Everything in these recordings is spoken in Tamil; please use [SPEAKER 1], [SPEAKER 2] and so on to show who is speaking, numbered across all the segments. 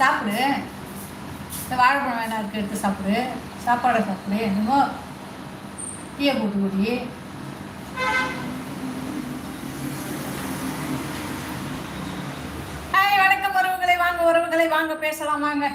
[SPEAKER 1] சாப்பிடு. இந்த வாழைப்பழம் வேணா இருக்கு எடுத்து சாப்பிடு. சாப்பாடை சாப்பிடு. என்னமோ டீயை போட்டு குடி. ஹாய் வணக்கம் உறவுகளை. வாங்க உறவுகளை வாங்க பேசலாமாங்க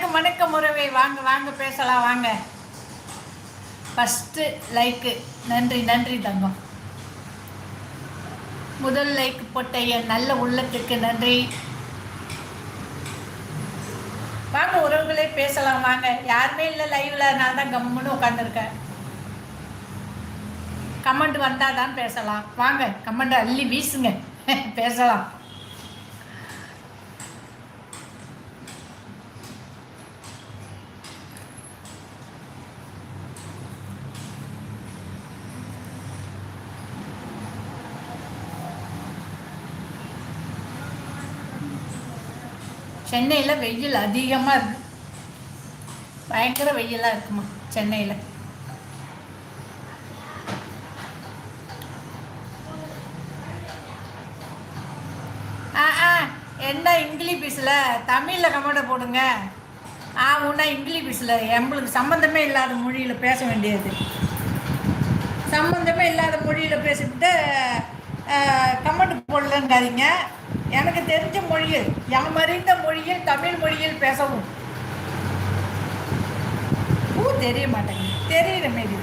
[SPEAKER 1] வணக்கம் வணக்கம் உறவை. வாங்க வாங்க பேசலாம் வாங்க. ஃபஸ்ட்டு லைக்கு நன்றி நன்றி தங்கம். முதல் லைக் போட்ட என் நல்ல உள்ளத்துக்கு நன்றி. வாங்க உறவுகளே பேசலாம் வாங்க. யாருமே இல்லை லைவில் நான் தான் கம்முன்னு உட்காந்துருக்கேன் கமெண்ட் வந்தால் தான் பேசலாம். வாங்க கமெண்ட் அள்ளி வீசுங்க. பேசலாம். சென்னையில் வெயில் அதிகமாக இருக்கு. பயங்கர வெயிலாக இருக்குமா சென்னையில்? ஆ ஆ என்ன இங்கிலீஷ் பீஸில்? தமிழில் கமெண்டை போடுங்க. ஆ உன்னா இங்கிலீஷ் பீஸில். எங்களுக்கு சம்மந்தமே இல்லாத மொழியில் பேச வேண்டியது. சம்மந்தமே இல்லாத மொழியில் பேசிவிட்டு கமெண்ட் போடலங்காதீங்க. எனக்கு தெரிஞ்ச மொழியில் யாம் அறிந்த மொழியில் தமிழ் மொழியில் பேசவும். பூ தெரிய மாட்டேங்குது. தெரியுற மாரி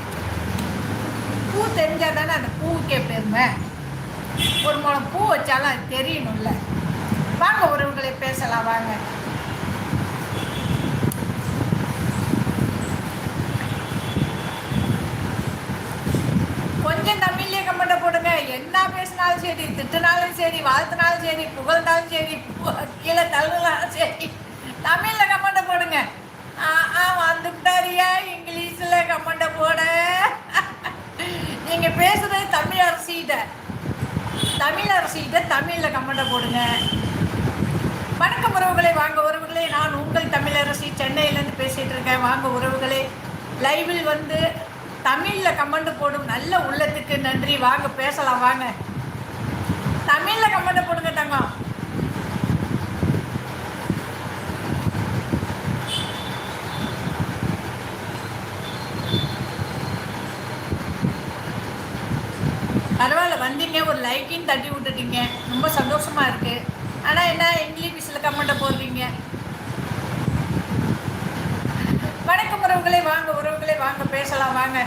[SPEAKER 1] பூ தெரிஞ்சால் தானே அந்த பூவுக்கே பெருமை. ஒரு மூலம் பூ வச்சாலும் அது தெரியணும்ல. வாங்க உறவுகளை பேசலாம் வாங்க. கொஞ்சம் தம்பி என்ன பேசினாலும் சரி திட்டினாலும் சரி வாழ்த்தினாலும் சரி புகழ்ந்தாலும் சரி கீழே தள்ளுனாலும் சரி தமிழில் கமெண்ட்டை போடுங்க. ஆ ஆ வந்துட்டாரியா இங்கிலீஷில் கமெண்ட்டை போட. நீங்கள் பேசுகிறது தமிழ் அரசிகிட்ட தமிழ் அரசிகிட்ட தமிழில் கமெண்ட்டை போடுங்க. வணக்கம் உறவுகளே வாங்க உறவுகளே நான் உங்கள் தமிழரசி சென்னையிலேருந்து பேசிகிட்டு இருக்கேன். வாங்க உறவுகளே லைவில் வந்து தமிழில் கமெண்ட் போடும். நல்ல உள்ளத்துக்கு நன்றி. வாங்க பேசலாம் வாங்க. தமிழில் கமெண்ட் போடுங்க தங்கம். பரவாயில்ல வந்தீங்க. ஒரு லைக்கையும் தட்டி விட்டுட்டீங்க. ரொம்ப சந்தோஷமா இருக்கு. ஆனால் என்ன? இங்கிலீஷில் கமெண்ட்டை போடுறீங்க வணக்கம் உறவுகளே வாங்க உறவுகளே வாங்க பேசலாம் வாங்க.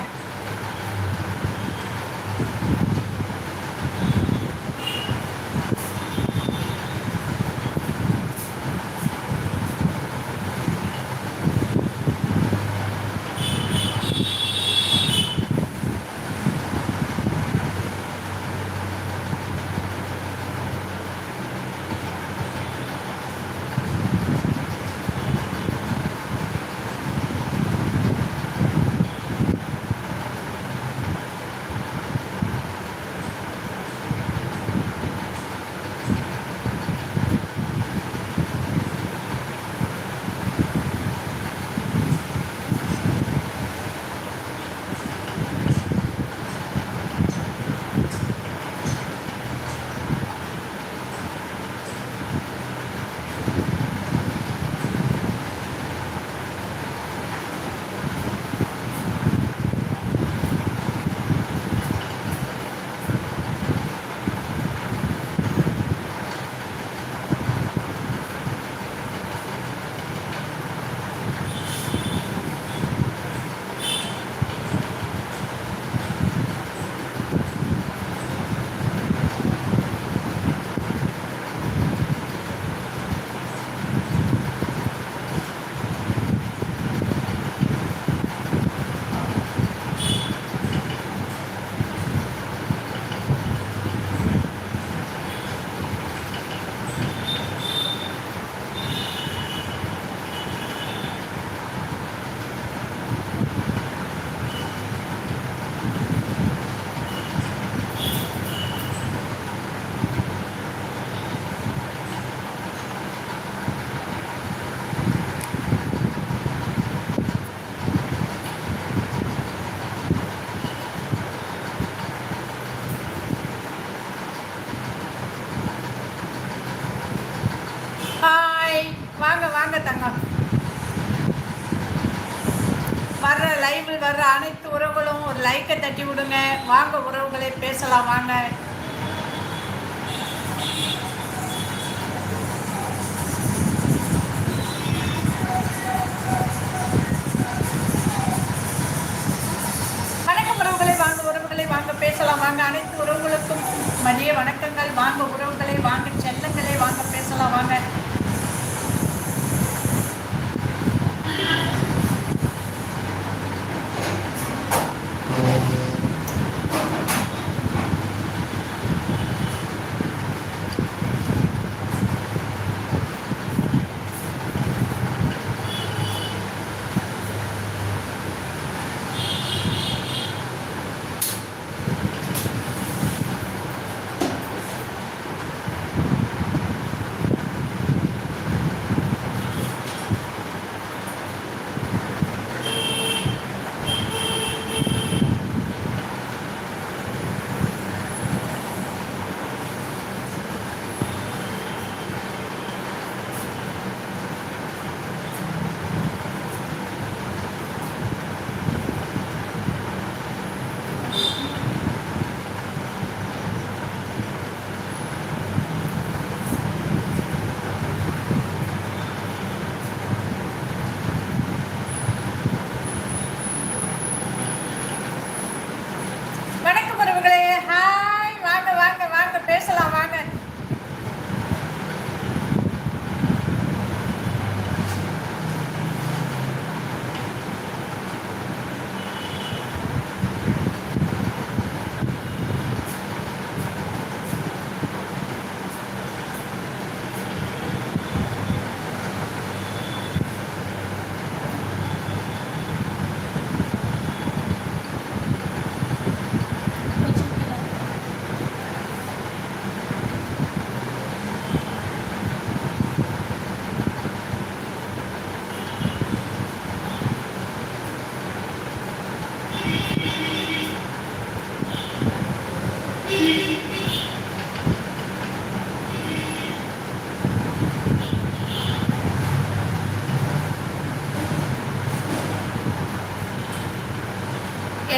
[SPEAKER 1] வாங்க உறவுகளை பேசலாம் வாங்க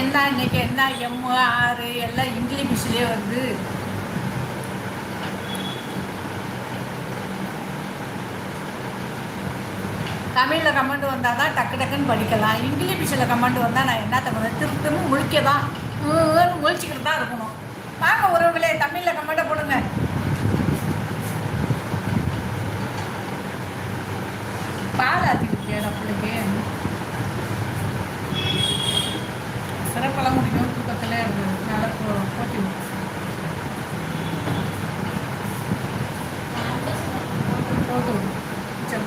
[SPEAKER 1] என்ன இன்னைக்கு என்ன எம் ஆறு எல்லாம் இங்கிலீஷ்லேயே வந்து. தமிழில் கமெண்ட் வந்தால் தான் டக்கு டக்குன்னு படிக்கலாம். இங்கிலீஷில் கமெண்ட் வந்தால் நான் என்ன தமிழ் திருத்தமும் முழிக்க தான் முழிச்சிக்கிட்டு தான் இருக்கணும். வாங்க உறவுகளே தமிழில் கமெண்ட்டை போடுங்க. பால் ஆற்றிக்கிட்டேன் பிள்ளைக்கு சிறப்பெல்லாம் முடிக்கும் தூக்கத்தில் இருக்குது நல்லா போ- போட்டி விடு. போட்டு விடு. சரி.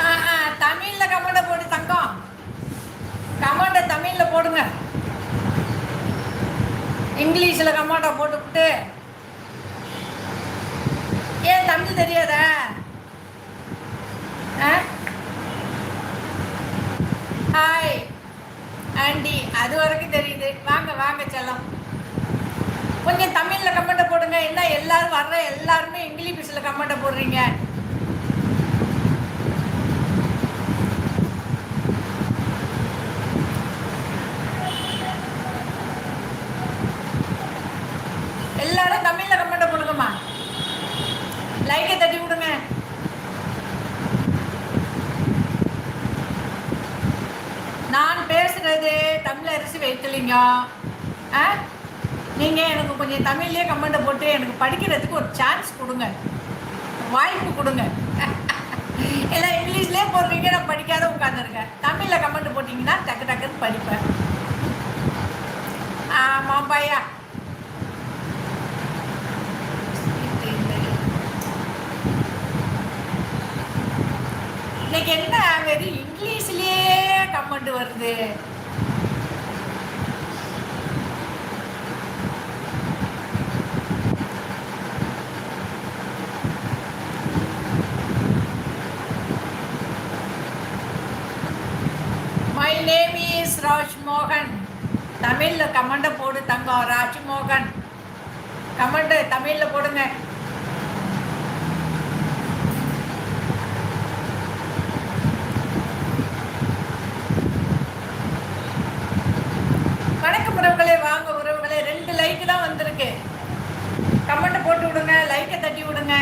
[SPEAKER 1] ஆ, ஆ, தமிழ்ல கமெண்ட போடு தங்கம் கமெண்ட தமிழ்ல போடுங்க இங்கிலீஷில் கமெண்ட போட்டுவிட்டு ஏன் தமிழ் தெரியாதா ஆ? ஹாய் ஆண்டி அது வரைக்கும் தெரியுது வாங்க வாங்க செல்லம் கொஞ்சம் தமிழ்ல கமெண்ட போடுங்க என்ன எல்லாரும் வர்ற எல்லாருமே இங்கிலீஷ்ல கமெண்ட போடுறீங்க எல்லாரும் தமிழ்ல கமெண்ட் போடுங்கம்மா லைக்கை தட்டி விடுங்க நான் பேசுறது தமிழ் அரிசி வைக்கலிங்கம் ஆ? நீங்கள் எனக்கு கொஞ்சம் தமிழ்லேயே கமெண்ட்டை போட்டு எனக்கு படிக்கிறதுக்கு ஒரு சான்ஸ் கொடுங்க. வாய்ப்பு கொடுங்க. எல்லாம் இங்கிலீஷ்லேயே போடுறீங்க நான் படிக்காத உட்காந்துருக்கேன் தமிழில் கமெண்ட் போட்டிங்கன்னா டக்கு டக்குன்னு படிப்பேன். ஆமாம் பையா. இன்னைக்கு என்ன வெறும் இங்கிலீஷ்லேயே கமெண்ட் வருது. நேம் இஸ் ராஜ் மோகன் தமிழில் கமெண்டை போடு தங்கம். ராஜ் மோகன் தமிழில் போடுங்க. வணக்கம் உறவுகளே வாங்க உறவுகளே. ரெண்டு லைக் தான் வந்திருக்கு. கமெண்ட் போட்டு விடுங்க லைக்கை தட்டி விடுங்க.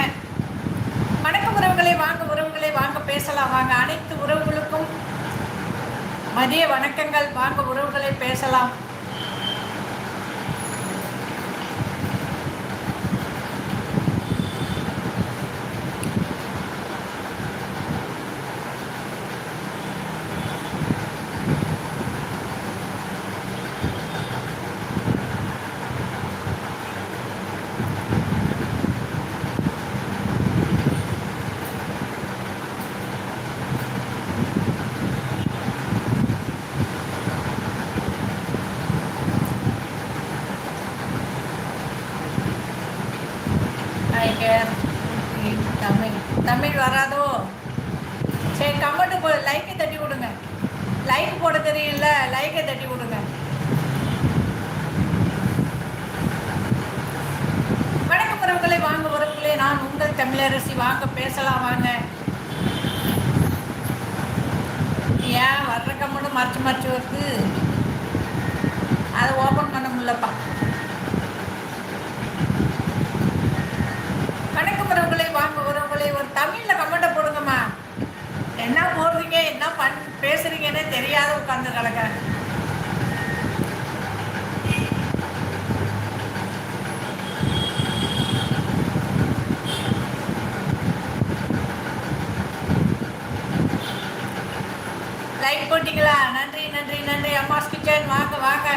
[SPEAKER 1] வணக்கம் உறவுகளே வாங்க உறவுகளே வாங்க பேசலாம். வாங்க அனைத்து உறவு மதிய வணக்கங்கள். வாங்க உறவுகளை பேசலாம் டைகர் தமிழ் தமிழ் வராதோ சரி கமெண்ட் போ லைக்கை தட்டி விடுங்க லைக் போட தெரியல லைக்கை தட்டி விடுங்க வணக்கம் உறவுகளை வாங்க உறவுகளே நான் உங்கள் தமிழரசி வாங்க பேசலாம் வாங்க ஏன் வர்ற கமெண்ட் மறைச்சு மறைச்சு வருது அதை ஓப்பன் பண்ண வாங்க வரவங்களே ஒரு தமிழ்ல கமெண்ட்டை போடுங்கம்மா. என்ன போடுறீங்க என்ன பண் பேசுறீங்கன்னே தெரியாத உட்காந்து கிடக்க லைக் போட்டிங்களா நன்றி நன்றி நன்றி அம்மாஸ் கிச்சன் வாங்க வாங்க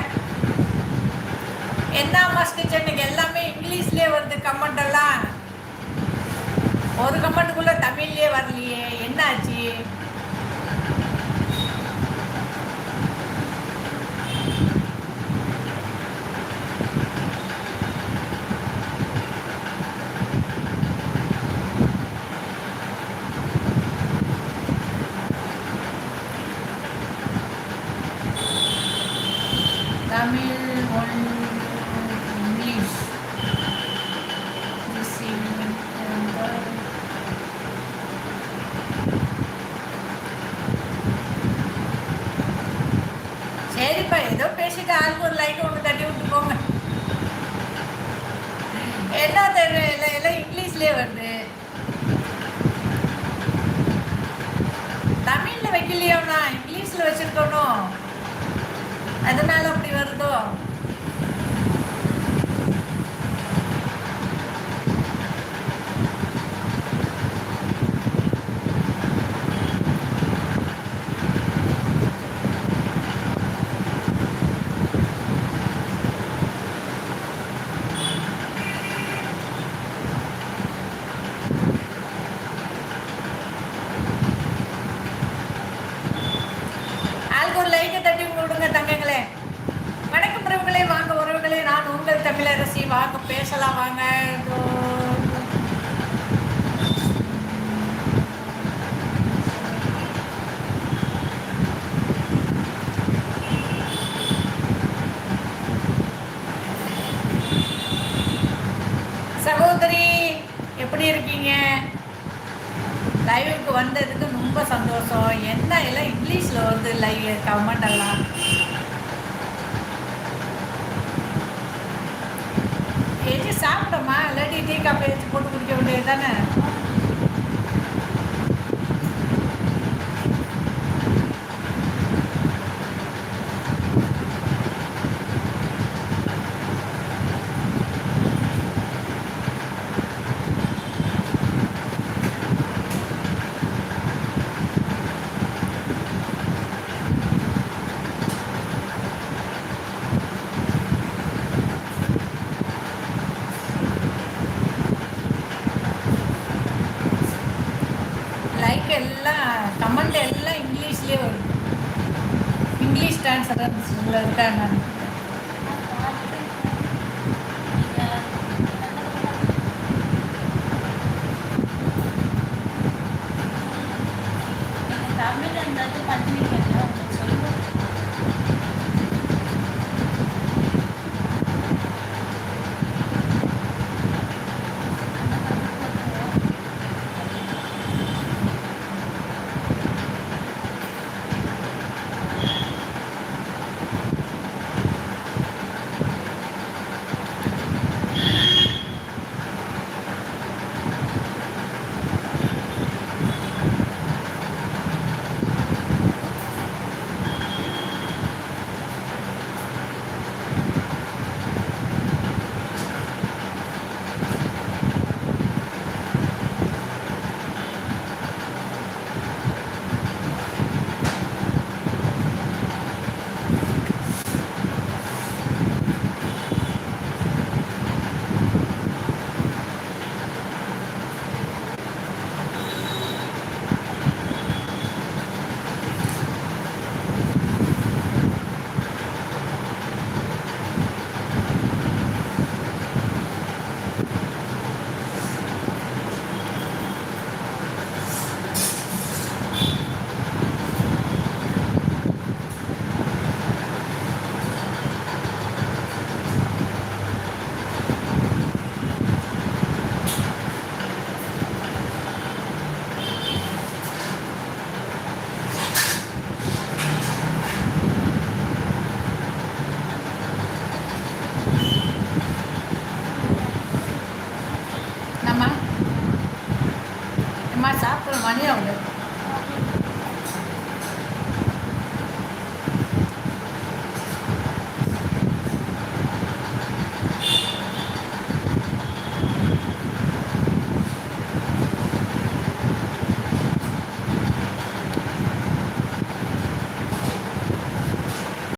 [SPEAKER 1] என்ன அம்மாஸ் கிச்சனுக்கு எல்லாமே இங்கிலீஷ்லேயே வருது கமெண்ட் எல்லாம். ஒரு கமெண்ட்டுக்குள்ள தமிழ்லேயே வரலையே. என்னாச்சு தமிழ் ஒன் English This evening, and, uh, சரிப்பா ஏதோ பேசிட்டு ஆளுக்கு ஒரு லைட் ஒன்று தட்டி விட்டு போங்க என்ன தெரியல எல்லாம் இங்கிலீஷ்லேயே வருது தமிழில் வைக்கலையோண்ணா இங்கிலீஷில் வச்சுருக்கணும் அதனால அப்படி வருதோ ஆளுக்கு ஒரு லைட்டை தட்டி விடுங்க தங்கங்களே வணக்கம் உறவுகளே வாங்க உறவுகளே நான் உங்கள் தமிழரசி வாங்க பேசலாம் வாங்க இதோ. சகோதரி எப்படி இருக்கீங்க லைவுக்கு வந்ததுக்கு ரொம்ப சந்தோஷம். என்ன எல்லாம் இங்கிலீஷில் வந்து லைவ் கமெண்ட் எல்லாம்? ஏச்சி சாப்பிட்டோமா? இல்லாட்டி டீ காஃபி வச்சு போட்டு குடிக்க வேண்டியது தானே?
[SPEAKER 2] லைக் எல்லாம் கமெண்ட் எல்லாம் இங்கிலீஷ்லேயே வரும். இங்கிலீஷ் டான்ஸ் ட்ரான்ஸ்ஃபரன்ஸில் இருக்காங்க. 많이 나.